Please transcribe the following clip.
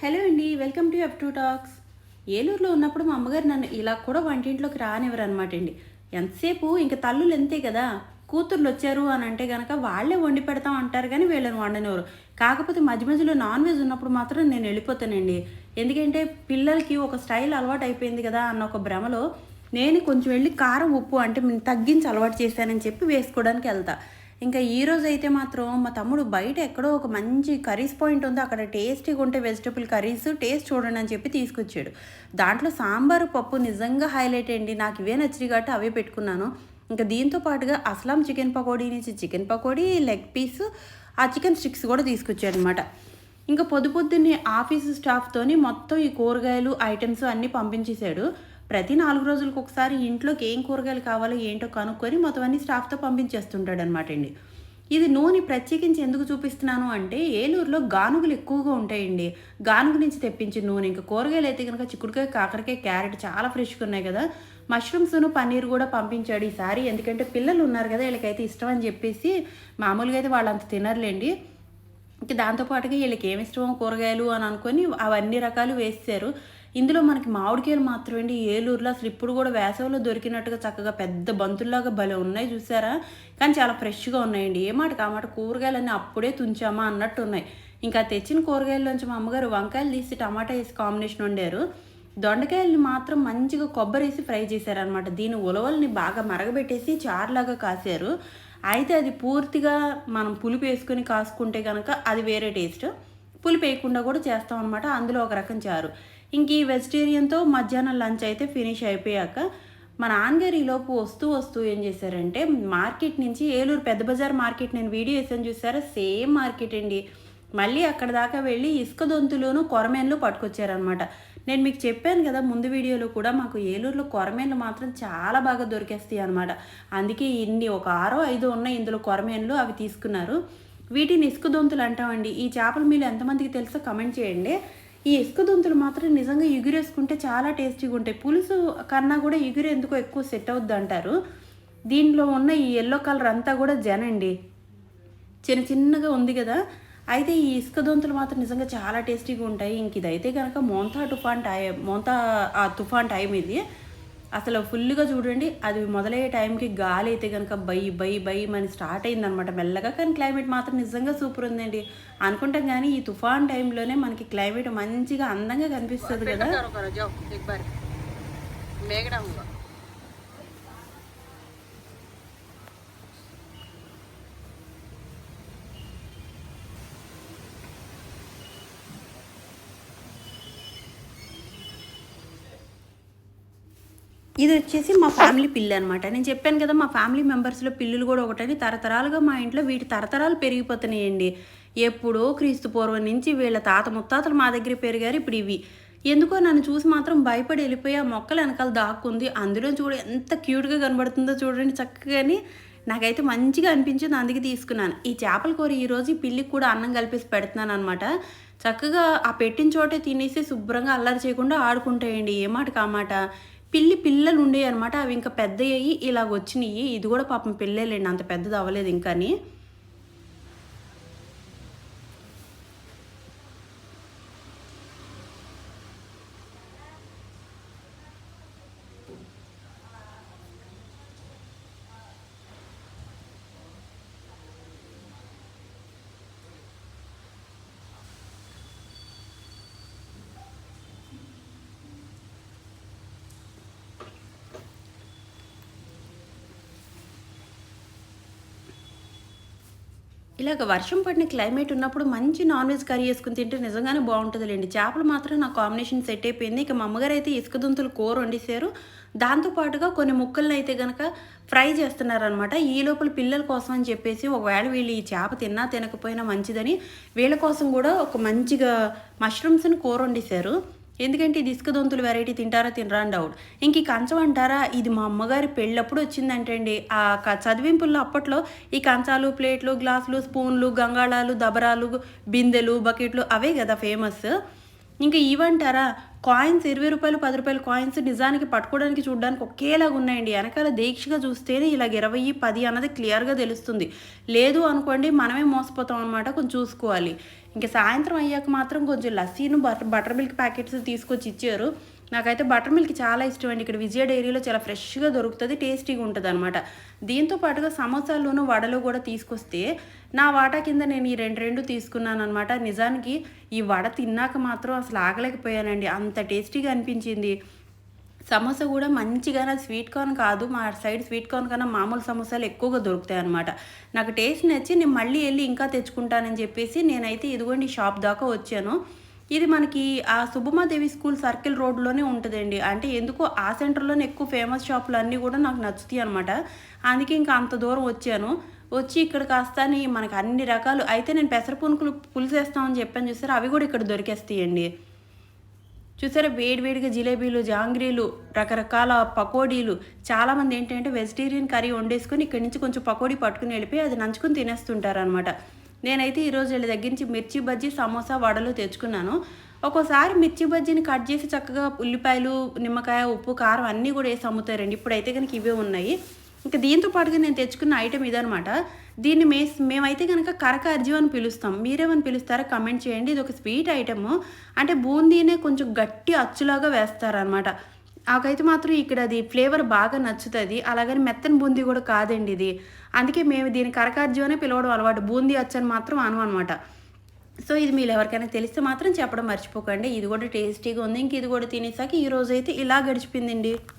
Hello అండి welcome to up to talks. ఏలూరులో ఉన్నప్పుడు మా అమ్మగారు నన్ను ఇలా కూడా వంటింట్లోకి రానివ్వరు అనమాట అండి. ఎంతసేపు ఇంకా తల్లులు ఎంతే కదా కూతుర్లు వచ్చారు అని అంటే కనుక వాళ్ళే వండి పెడతాం అంటారు కానీ వీళ్ళని వండనివ్వరు. కాకపోతే మధ్య మధ్యలో నాన్ వెజ్ ఉన్నప్పుడు మాత్రం నేను వెళ్ళిపోతానండి. ఎందుకంటే పిల్లలకి ఒక స్టైల్ అలవాటు అయిపోయింది కదా అన్న ఒక భ్రమలో నేను కొంచెం వెళ్ళి కారం ఉప్పు అంటే తగ్గించి అలవాటు చేశానని చెప్పి వేసుకోవడానికి వెళ్తా. ఇంకా ఈ రోజు అయితే మాత్రం మా తమ్ముడు బయట ఎక్కడో ఒక మంచి కర్రీస్ పాయింట్ ఉందో. అక్కడ టేస్టీగా ఉంటే వెజిటబుల్ కర్రీస్ టేస్ట్ చూడండి అని చెప్పి తీసుకొచ్చాడు. దాంట్లో సాంబారు పప్పు నిజంగా హైలైట్ అండి. నాకు ఇవే నచ్చినాయి కాబట్టి అవే పెట్టుకున్నాను. ఇంకా దీంతో పాటుగా అస్లాం చికెన్ పకోడీ నుంచి చికెన్ పకోడీ లెగ్ పీస్ ఆ చికెన్ స్టిక్స్ కూడా తీసుకొచ్చాడు అనమాట ఇంకా పొద్దు పొద్దున్నే ఆఫీసు స్టాఫ్తోని మొత్తం ఈ కూరగాయలు ఐటమ్స్ అన్నీ పంపించేశాడు. ప్రతి నాలుగు రోజులకు ఒకసారి ఇంట్లోకి ఏం కూరగాయలు కావాలో ఏంటో కనుక్కొని మొత్తం అన్ని స్టాఫ్తో పంపించేస్తుంటాడు అనమాట అండి. ఇది నూనె ప్రత్యేకించి ఎందుకు చూపిస్తున్నాను అంటే ఏలూరులో గానుగులు ఎక్కువగా ఉంటాయండి. గానుగు నుంచి తెప్పించిన నూనె. ఇంకా కూరగాయలు అయితే కనుక చిక్కుడుకాయ కాకరకాయ క్యారెట్ చాలా ఫ్రెష్గా ఉన్నాయి కదా. మష్రూమ్స్ను పన్నీర్ కూడా పంపించాడు ఈసారి. ఎందుకంటే పిల్లలు ఉన్నారు కదా వీళ్ళకైతే ఇష్టం అని చెప్పేసి మామూలుగా అయితే వాళ్ళంత తినర్లేండి. ఇంక దాంతోపాటుగా వీళ్ళకి ఏమి ఇష్టమో కూరగాయలు అని అనుకొని అవన్నీ రకాలు వేసారు ఇందులో మనకి మామిడికాయలు మాత్రమే ఏలూరులో అసలు ఇప్పుడు కూడా వేసవిలో దొరికినట్టుగా చక్కగా పెద్ద బంతుల్లాగా భలే ఉన్నాయి చూసారా? కానీ చాలా ఫ్రెష్గా ఉన్నాయండి. ఏ మాట? కామాట కూరగాయలన్నీ అప్పుడే తుంచామా అన్నట్టు ఉన్నాయి. ఇంకా తెచ్చిన కూరగాయల్లోంచి మా అమ్మగారు వంకాయలు తీసి టమాటా వేసి కాంబినేషన్ వండారు. దొండకాయల్ని మాత్రం మంచిగా కొబ్బరి వేసి ఫ్రై చేశారనమాట దీని ఉలవల్ని బాగా మరగబెట్టేసి చారులాగా కాశారు. అయితే అది పూర్తిగా మనం పులుపు వేసుకొని కాసుకుంటే కనుక అది వేరే టేస్ట్. పులుపు వేయకుండా కూడా చేస్తాం అనమాట అందులో ఒక రకం చారు. ఇంక ఈ వెజిటేరియన్తో మధ్యాహ్నం లంచ్ అయితే ఫినిష్ అయిపోయాక మా నాన్నగారు ఈలోపు వస్తూ వస్తూ ఏం చేశారంటే మార్కెట్ నుంచి ఏలూరు పెద్ద బజార్ మార్కెట్ నేను వీడియో వేసాను చూసారా? సేమ్ మార్కెట్ అండి. మళ్ళీ అక్కడ దాకా వెళ్ళి ఇసుక దొంతులోను కొరమేన్లు పట్టుకొచ్చారనమాట నేను మీకు చెప్పాను కదా ముందు వీడియోలో కూడా మాకు ఏలూరులో కొరమేన్లు మాత్రం చాలా బాగా దొరికేస్తాయి అనమాట అందుకే ఇన్ని ఒక ఆరో ఐదో ఉన్నాయి ఇందులో కొరమేన్లు అవి తీసుకున్నారు. వీటిని ఇసుక దొంతులు అంటామండి. ఈ చేపలు మీరు ఎంతమందికి తెలుసో కమెంట్ చేయండి. ఈ ఇసుక దొంతులు మాత్రం నిజంగా ఎగురేసుకుంటే చాలా టేస్టీగా ఉంటాయి. పులుసు కన్నా కూడా ఎగురు ఎందుకో ఎక్కువ సెట్ అవుద్ది అంటారు. దీనిలో ఉన్న ఈ ఎల్లో కలర్ అంతా కూడా జనండి. చిన్న చిన్నగా ఉంది కదా అయితే ఈ ఇసుక దొంతులు మాత్రం నిజంగా చాలా టేస్టీగా ఉంటాయి. ఇంక ఇదైతే కనుక మోంతా తుఫాన్ టైం మోంతా ఆ తుఫాన్ టైం ఇది. అసలు ఫుల్గా చూడండి అది మొదలయ్యే టైంకి గాలి అయితే కనుక బై బై బై అని స్టార్ట్ అయిందనమాట. మెల్లగా కానీ క్లైమేట్ మాత్రం నిజంగా సూపర్ ఉందండి. అనుకుంటాం కానీ ఈ తుఫాన్ టైంలోనే మనకి క్లైమేట్ మంచిగా అందంగా కనిపిస్తుంది కదా. ఇది వచ్చేసి మా ఫ్యామిలీ పిల్లి అనమాట నేను చెప్పాను కదా మా ఫ్యామిలీ మెంబర్స్లో పిల్లులు కూడా ఒకటని తరతరాలుగా మా ఇంట్లో వీటి తరతరాలు పెరిగిపోతున్నాయండి. ఎప్పుడో క్రీస్తు పూర్వం నుంచి వీళ్ళ తాత ముత్తాతలు మా దగ్గర పెరిగారు ఇప్పుడు ఇవి. ఎందుకో నన్ను చూసి మాత్రం భయపడి వెళ్ళిపోయి ఆ మొక్కలు వెనకాల దాక్కుంది. అందులో చూడ ఎంత క్యూట్గా కనబడుతుందో చూడండి చక్కగాని నాకైతే మంచిగా అనిపించింది అందుకే తీసుకున్నాను. ఈ చేపల కూర ఈరోజు ఈ పిల్లికి కూడా అన్నం కలిపేసి పెడుతున్నాను అనమాట చక్కగా ఆ పెట్టిన చోటే తినేసి శుభ్రంగా అల్లరి చేయకుండా ఆడుకుంటాయండి ఏ మాట. కామాట పిల్లి పిల్లలు ఉండేవి అనమాట అవి ఇంకా పెద్ద అయ్యి ఇలాగ వచ్చినాయి ఇది కూడా పాపం పిల్లలేండి అంత పెద్దది అవ్వలేదు ఇంకాని. ఇలాగ వర్షం పడిన క్లైమేట్ ఉన్నప్పుడు మంచి నాన్ వెజ్ కర్రీ వేసుకుని తింటే నిజంగానే బాగుంటుందిలేండి. చేపలు మాత్రం నా కాంబినేషన్ సెట్ అయిపోయింది. ఇక మా అమ్మగారు అయితే ఇసుక దుంతులు కూర వండేశారు. దాంతోపాటుగా కొన్ని ముక్కలను అయితే కనుక ఫ్రై చేస్తున్నారనమాట ఈ లోపల పిల్లల కోసం అని చెప్పేసి ఒకవేళ వీళ్ళు ఈ చేప తిన్నా తినకపోయినా మంచిదని వీళ్ళ కోసం కూడా ఒక మంచిగా మష్రూమ్స్ని కూర వండేశారు. ఎందుకంటే ఇది ఇసుక దొంతులు వెరైటీ తింటారా తినరా అని డౌట్ ఇంక ఈ కంచం అంటారా ఇది మా అమ్మగారి పెళ్ళప్పుడు వచ్చిందంటండి. ఆ క- చదివింపుల్లో అప్పట్లో ఈ కంచాలు ప్లేట్లు గ్లాసులు స్పూన్లు గంగాళాలు దబరాలు బిందెలు బకెట్లు అవే కదా ఫేమస్ ఇంకా ఇవంటారా? కాయిన్స్ ఇరవై రూపాయలు పది రూపాయల కాయిన్స్ నిజానికి పట్టుకోవడానికి చూడడానికి ఒకేలాగా ఉన్నాయండి. వెనకాల దీక్షగా చూస్తేనే ఇలాగ ఇరవై పది అన్నది క్లియర్గా తెలుస్తుంది. లేదు అనుకోండి మనమే మోసపోతాం అనమాట కొంచెం చూసుకోవాలి. ఇంకా సాయంత్రం అయ్యాక మాత్రం కొంచెం లస్సీను బటర్ బటర్ మిల్క్ ప్యాకెట్స్ తీసుకొచ్చి ఇచ్చారు. నాకైతే బటర్ మిల్క్ చాలా ఇష్టం అండి. ఇక్కడ విజయ డైరీలో చాలా ఫ్రెష్గా దొరుకుతుంది టేస్టీగా ఉంటుంది అనమాట దీంతో పాటుగా సమోసాల్లోనూ వడలు కూడా తీసుకొస్తే నా వాటా కింద నేను ఈ రెండు రెండు తీసుకున్నాను అనమాట నిజానికి ఈ వడ తిన్నాక మాత్రం అసలు ఆగలేకపోయానండి. అంత టేస్టీగా అనిపించింది. సమోసా కూడా మంచిగా స్వీట్ కార్న్ కాదు మా సైడ్ స్వీట్ కార్న్ కన్నా మామూలు సమోసాలు ఎక్కువగా దొరుకుతాయి అనమాట నాకు టేస్ట్ నచ్చి నేను మళ్ళీ వెళ్ళి ఇంకా తెచ్చుకుంటానని చెప్పేసి నేనైతే ఇదిగోండి షాప్ దాకా వచ్చాను. ఇది మనకి ఆ సుబ్బమాదేవి స్కూల్ సర్కిల్ రోడ్లోనే ఉంటుందండి. అంటే ఎందుకో ఆ సెంటర్లోనే ఎక్కువ ఫేమస్ షాపులు అన్నీ కూడా నాకు నచ్చుతాయి అనమాట అందుకే ఇంకా అంత దూరం వచ్చాను. వచ్చి ఇక్కడ కాస్తని మనకి అన్ని రకాలు అయితే నేను పెసర పునుకులు పులిసేస్తామని చెప్పాను చూసారు? అవి కూడా ఇక్కడ దొరికేస్తాయండి. చూసారా? వేడివేడిగా జిలేబీలు జాంగ్రీలు రకరకాల పకోడీలు. చాలామంది ఏంటంటే వెజిటేరియన్ కర్రీ వండేసుకొని ఇక్కడి నుంచి కొంచెం పకోడీ పట్టుకుని వెళ్ళిపోయి అది నంచుకొని తినేస్తుంటారు అనమాట నేనైతే ఈరోజు వీళ్ళ దగ్గర నుంచి మిర్చి బజ్జీ సమోసా వడలు తెచ్చుకున్నాను. ఒక్కోసారి మిర్చి బజ్జీని కట్ చేసి చక్కగా ఉల్లిపాయలు నిమ్మకాయ ఉప్పు కారం అన్నీ కూడా వేసి అమ్ముతారండి. ఇప్పుడైతే కనుక ఇవే ఉన్నాయి. ఇంకా దీంతో పాటుగా నేను తెచ్చుకున్న ఐటెం ఇదనమాట దీన్ని మే మేమైతే కనుక కరకార్జీ అని పిలుస్తాం. మీరేమని పిలుస్తారో కమెంట్ చేయండి. ఇది ఒక స్వీట్ ఐటెము. అంటే బూందీనే కొంచెం గట్టి అచ్చులాగా వేస్తారనమాట నాకైతే మాత్రం ఇక్కడ అది ఫ్లేవర్ బాగా నచ్చుతుంది. అలాగని మెత్తని బూందీ కూడా కాదండి ఇది. అందుకే మేము దీని కరకాజ్యం అనే పిలవడం అలవాటు. బూందీ అచ్చని మాత్రం అను అనమాట సో ఇది మీరు ఎవరికైనా తెలిస్తే మాత్రం చెప్పడం మర్చిపోకండి. ఇది కూడా టేస్టీగా ఉంది. ఇంక ఇది కూడా తినేసాక ఈరోజు అయితే ఇలా గడిచిపోయిందండి.